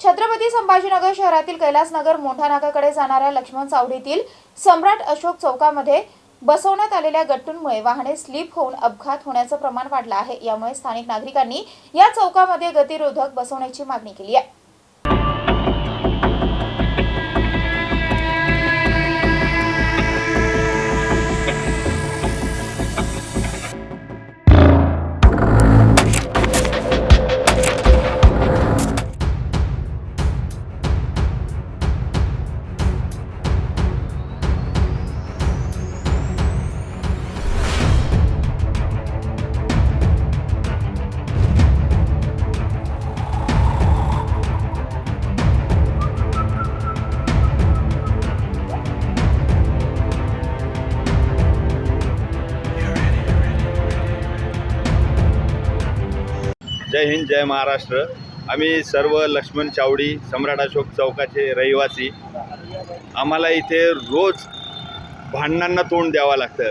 छत्रपती संभाजीनगर शहरातील कैलासनगर मोठा नाकाकडे जाणाऱ्या लक्ष्मण चावडीतील सम्राट अशोक चौकामध्ये बसवण्यात आलेल्या गट्टूंमुळे वाहने स्लिप होऊन अपघात होण्याचं प्रमाण वाढलं आहे. यामुळे स्थानिक नागरिकांनी या चौकामध्ये गतिरोधक बसवण्याची मागणी केली आहे. जय हिंद जय महाराष्ट्र. आम्ही सर्व लक्ष्मण चावडी सम्राट अशोक चौकाचे रहिवासी. आम्हाला इथे रोज भांडणांना तोंड द्यावं लागतं.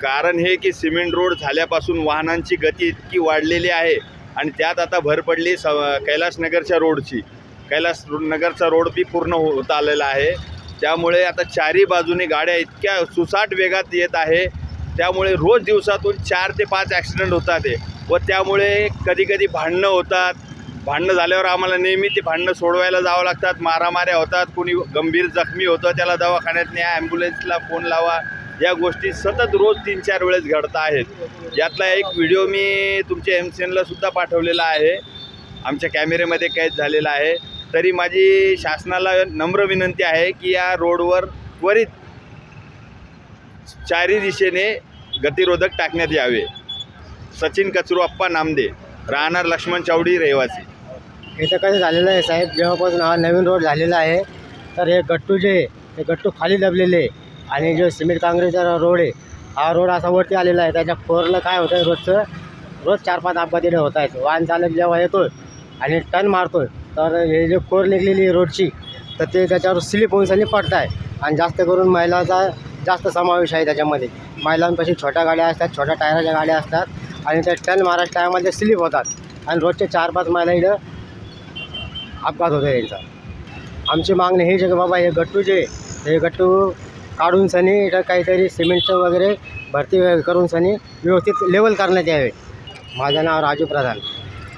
कारण हे की सिमेंट रोड झाल्यापासून वाहनांची गती इतकी वाढलेली आहे आणि त्यात आता भर पडली स कैलासनगरच्या रोडची. कैलास नगरचा रोड बी पूर्ण होत आलेला आहे. त्यामुळे आता चारी बाजूने गाड्या इतक्या सुसाट वेगात येत आहे. त्यामुळे रोज दिवसातून चार ते पाच ॲक्सिडेंट होतात आहे व त्यामुळे कधीकधी भांडणं होतात. भांडणं झाल्यावर आम्हाला नेहमी ते भांडणं सोडवायला जावं लागतात. मारामाऱ्या होतात. कोणी गंभीर जखमी होतं त्याला दवाखान्यात न्या ॲम्ब्युलन्सला फोन लावा. या गोष्टी सतत रोज तीन चार वेळेस घडत आहेत. यातला एक व्हिडिओ मी तुमच्या एम सी एनला सुद्धा पाठवलेला आहे. आमच्या कॅमेऱ्यामध्ये कैद झालेला आहे. तरी माझी शासनाला नम्र विनंती आहे की या रोडवर त्वरित चारी दिशेने गतिरोधक टाकण्यात यावे. सचिन कचरू अप्पा नामदे राहणार लक्ष्मण चावडी रहिवासी. इथं कसं झालेलं आहे साहेब जेव्हापासून हा नवीन रोड झालेला आहे तर हे गट्टू जे आहे, ते गट्टू खाली दबलेले आहे. आणि जो सिमेंट काँग्रेसचा रोड आहे हा रोड असा वरती आलेला आहे त्याच्या फोरला काय होतं रोजचं रोज चार पाच अपघाती होत आहेत. वाहन चालक जेव्हा येतोय आणि टन मारतो तर हे जे कोर निघलेली आहे रोडची तर ते त्याच्यावर स्लिप होऊन सनी पडत आहे. आणि जास्त करून महिलाचा जास्त समावेश आहे त्याच्यामध्ये. महिलांपाशी छोट्या गाड्या असतात छोट्या टायराच्या गाड्या असतात आणि त्या टन महाराष्ट्रामध्ये टायमामध्ये स्लिप होतात. आणि रोजचे चार पाच महिला इथं अपघात होतो यांचा. आमची मागणी हीच आहे की बाबा हे गट्टू जे हे गट्टू काढून सनी इथं काहीतरी सिमेंटचं वगैरे भरती करून सनी व्यवस्थित लेवल करण्यात यावे. माझं नाव राजू प्रधान.